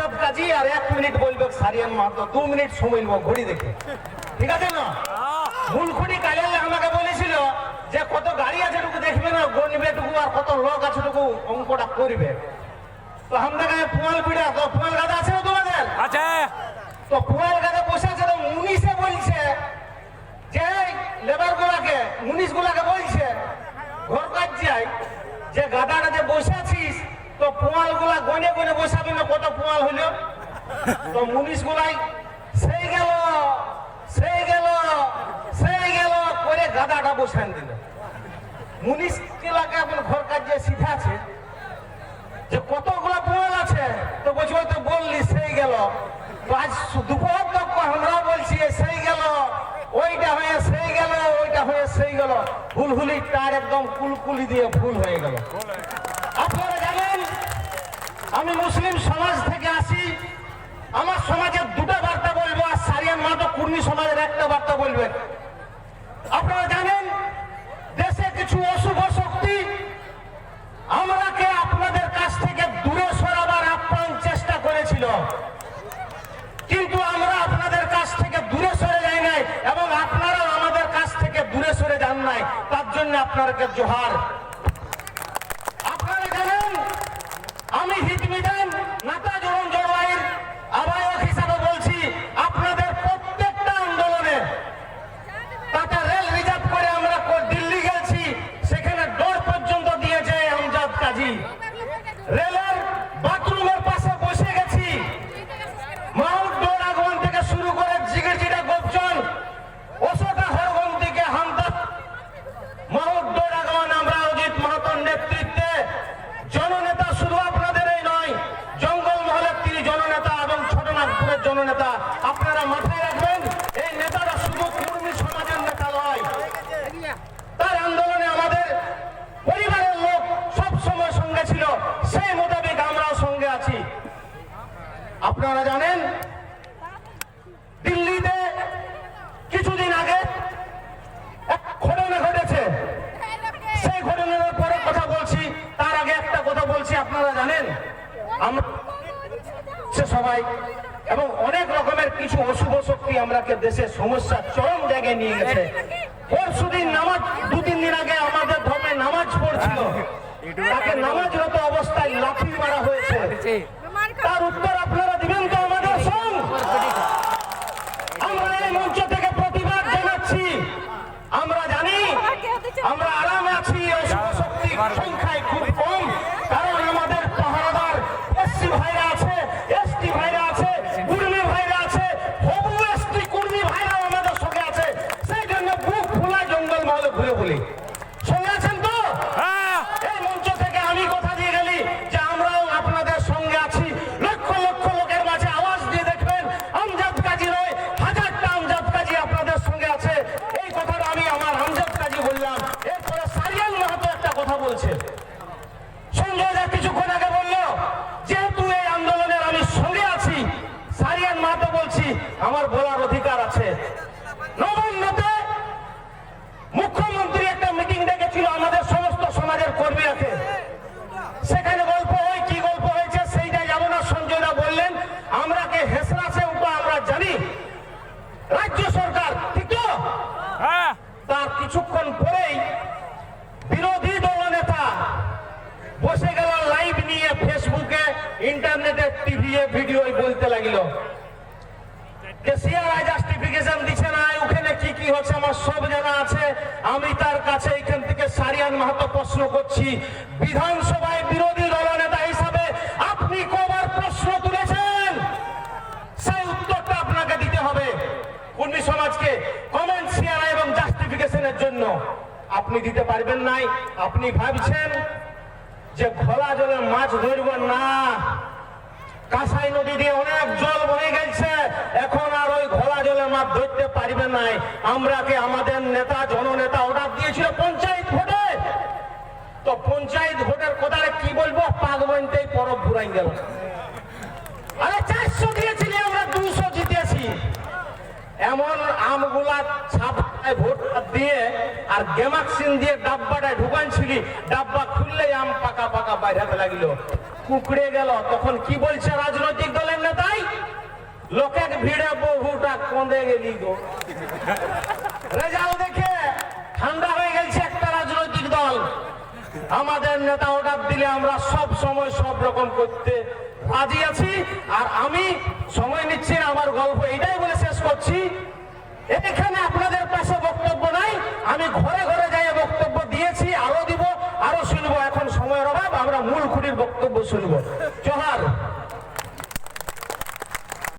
আমজাদ কাজী আর এক মিনিট বলবে সারিয়ান মাহাতো দু মিনিট সময় নেব ঘড়ি দেখে। ঠিক আছে না? মূলখুটি কালিয়ালে আমাকে বলেছিল যে কত গাড়ি আছে টুকু দেখবে না গণবে টুকু আর কত লোক আছে টুকু অঙ্কটা করবে। তো আমাদের পুয়াল পিড়া তো পুয়াল গাদা আছে না তোমাদের? আছে। তো পুয়াল গাদা বসে আছে তো মুনিশে বলছে যে লেবার গুলাকে মুনিশ গুলাকে বলছে ঘর কাজ যাই যে গাদাটা যে বসে আছিস তো পোয়ালগুলা গনে গনে বসাবি না কত পোয়াল হইল। তো মুনিশ গুলাই সেই গেল সেই গেল সেই গেল করে গাদাটা বসান দিল। মুনিশ গুলাকে এখন ঘর কাজ যে শিখে আছে। যে কতগুলা পোয়াল আছে তো বলছি তো বললি সেই গেল। তো আজ দুপুর তক আমরা বলছি সেই গেল ওইটা হয়ে সেই গেল ওইটা হয়ে সেই গেল। ফুলহুলি তার একদম কুলকুলি দিয়ে ফুল হয়ে গেল। আপনারা আমি মুসলিম সমাজ থেকে আসি। আমার সমাজের দুটো বার্তা বলব, আর সারিয়ান মাতো কুর্মী সমাজের একটা বার্তা বলবেন আপনারা জানেন, দেশে কিছু অশুভ শক্তি আমরাকে আপনাদের কাছ থেকে দূরে সরাবার আপ্রাণ চেষ্টা করেছিল। কিন্তু আমরা আপনাদের কাছ থেকে দূরে সরে যাই নাই, এবং আপনারাও আমাদের কাছ থেকে দূরে সরে যান নাই। তার জন্য আপনাদেরকে জোহার আপনারা জানেন আমি হিত বিধান নাতা জোরন জলবায়ু আহ্বায়ক হিসাবে বলছি আপনাদের প্রত্যেকটা আন্দোলনে তাতে রেল রিজার্ভ করে আমরা কো- দিল্লি গেছি সেখানে ডোর পর্যন্ত দিয়েছে আমজাদ কাজী রেলের বাথরুমের পাশে বসে গেছি মাউন্ট ডোর আগমন থেকে শুরু করে জিগিরজিটা গোপচন অশোকা হরগম থেকে হামদাত মাউন্ট ডোর আগমন আমরা অজিত মাহাতোর নেতৃত্বে জননেতা শুধু আপনাদের এই নয় জঙ্গল মহলের তিনি জননেতা এবং ছোটনাগপুরের জননেতা আপনারা মাথায় রাখবেন এই নেতারা শুধু কর্মী সমাজের নেতা নয় তার আন্দোলনে আমাদের পরিবারের লোক সব সময় সঙ্গে ছিল সেই মোতাবেক আমরাও সঙ্গে আছি আপনারা জানেন দিল্লিতে কিছুদিন আগে এক ঘটনা ঘটেছে। সেই ঘটনার পরে কথা বলছি তার আগে একটা কথা বলছি আপনারা জানেন? আমরা সবাই এবং অনেক রকমের কিছু অশুভ শক্তি আমরাকে দেশের সমস্যা চরম জায়গায় নিয়ে গেছে। পরশু দিন নামাজ দু তিন দিন আগে আমাদের ধর্মে নামাজ পড়ছিল। তাকে নামাজরত অবস্থায় লাথি মারা হয়েছে। তার উত্তর ଖୋଲିବ ବୋଲି টিভি ভিডিও বলতে লাগিল। যে সিআরআই জাস্টিফিকেশন দিচ্ছে না, ওখানে কি কি হচ্ছে, আমার সব জানা আছে। আমি তার কাছে এখান থেকে সারিয়ান মাহাতো প্রশ্ন করছি। বিধানসভায় বিরোধী দলনেতা হিসাবে আপনি কবার প্রশ্ন তুলেছেন? সেই উত্তরটা আপনাকে দিতে হবে। কর্মী সমাজকে কমেন্ট শেয়ার এবং জাস্টিফিকেশনের জন্য। আপনি দিতে পারবেন নাই, আপনি ভাবছেন যে খোলা জলে মাছ ধরব না। কাঁসাই নদী দিয়ে অনেক জল বয়ে গেছে। এখন আর ওই ঘোলা জলে মাছ ধরতে পারবে নাই আমরা আমরাকে আমাদের নেতা, জননেতা অর্ডার দিয়েছিল পঞ্চায়েত ভোটে। তো পঞ্চায়েত ভোটের কথাটা কি বলব? পাগ বনতেই পরব ঘুরাই গেল। আরে চারশো দিয়েছিলি, আমরা দুশো জিতেছি। এমন আমগুলা ছাপায় ভোট দিয়ে আর গেমাক্সিন দিয়ে ডাব্বাটায় ঢুকানছিলি, ডাব্বা খুললেই আম পাকা পাকা বাইরে লাগিল। কুকড়ে গেল। তখন কি বলছে রাজনৈতিক দলের নেতাই? লোকের ভিড়ে বহুটা কঁদে গেলি গো। রেজাল দেখে ঠান্ডা হয়ে গেছে একটা রাজনৈতিক দল। আমাদের নেতা অর্ডার দিলে আমরা সব সময় সব রকম করতে রাজি আছি। আর আমি সময় নিচ্ছি আমার গল্প এটাই বলে শেষ করছি। এখানে আপনাদের পাশে বক্তব্য নাই। বক্তব্য শুনব